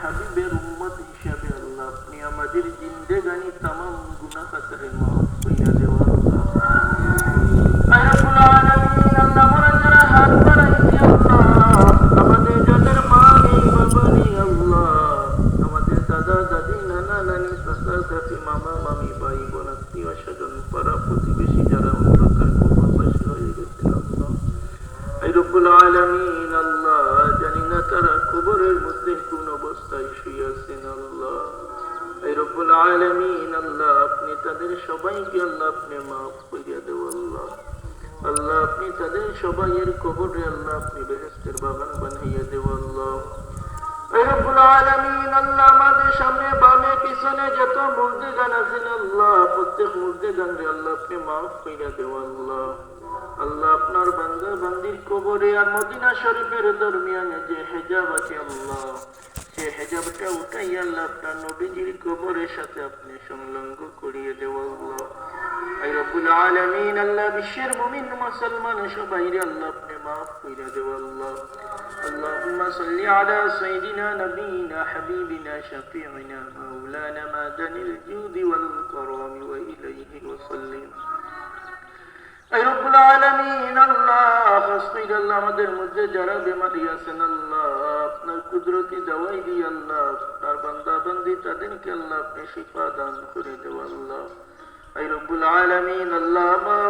হাবিবের উম্মত হিসাবে আল্লাহ আপনি আমাদের জিন্দেগানি তাম গুনাহ খাতারে মাফ কইরা দেওয়া প্রতিবেশী যারা অন্ধকার হয়ে গেছেন আল্লাহ। এই জানি না তারা কবরের মধ্যে আল্লাহ আপনি তাদের সবাইকে আল্লাহ, আপনি মাফ করিয়া দেও আল্লাহ। আল্লাহ, আপনি তাদের সবাইয়ের কবরে আল্লাহ, আপনি বেহেস্তের বাগান বানাইয়া দেও আল্লাহ। আল্লাহ, আপনার বান্দা বান্দির কবরে আর মদিনা শরীফের দরমিয়ানে যে হেজাব আছে আল্লাহ সে হেজাবটা উঠাই আল্লাহ আপনার নবীজির কবরের সাথে আপনি সংলগ্ন করিয়ে দেও আল্লাহ আই রব্বুল আলামিন আল্লাহ বিশ্বের মুমিন মুসলমান সবাই রে আল্লাহ আপনি মাফ কইরা দেও আল্লাহ اللهم صل على سيدنا نبينا حبيبنا شفيعنا مولانا معدن الجود والكرم وإليه وسلم এই রব্বুল আলামিন আল্লাহ হসপিটাল আল্লাহ আমাদের মধ্যে যারা বেমারি আছেন আল্লাহ আপনার কুদরতি দাওয়াই দিয়ে আল্লাহ আপনার বান্দা বান্দি তাদেরকে আল্লাহ আপনি শিফা দান করে দেব আল্লাহ।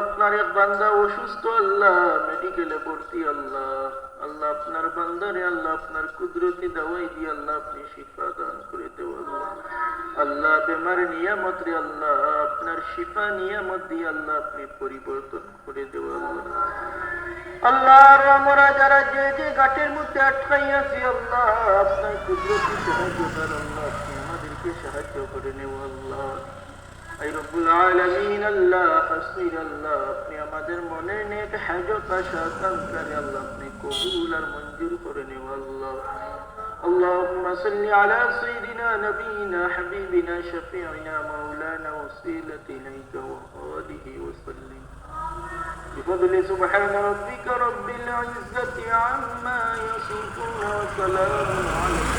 আপনার বান্দা অসুস্থ, আল্লাহ মেডিকেলে ভর্তি, আল্লাহ। আল্লাহ আপনার আল্লাহ আপনার কুদরতি দাওয়াই দিয়ে আল্লাহ আপনি শিফা দান করে আল্লাহ, বেমার নিয়ামত রে আল্লাহ, আপনার শিফা নিয়ামত দিয়ে আল্লাহ আপনি পরিবর্তন করে দেও আল্লাহ আল্লাহ আমরা যারা যে যে গাটের মধ্যে আটকাই আছি, আল্লাহ, আপনার কুদরতি সাহায্য কর আল্লাহ আপনি আমাদেরকে সাহায্য করে নেও আল্লাহ। এই আল্লাহ, হাসির আল্লাহ, আপনি আমাদের মনের নেক হাজত আল্লাহ, আপনি কবুল আর মঞ্জুর করে নেও আল্লাহ। اللهم صل على سيدنا نبينا حبيبنا شفيعنا مولانا وسيلة إليك وآله وسلم. بفضل سبحان ربك رب العزة عما يصفون وسلام على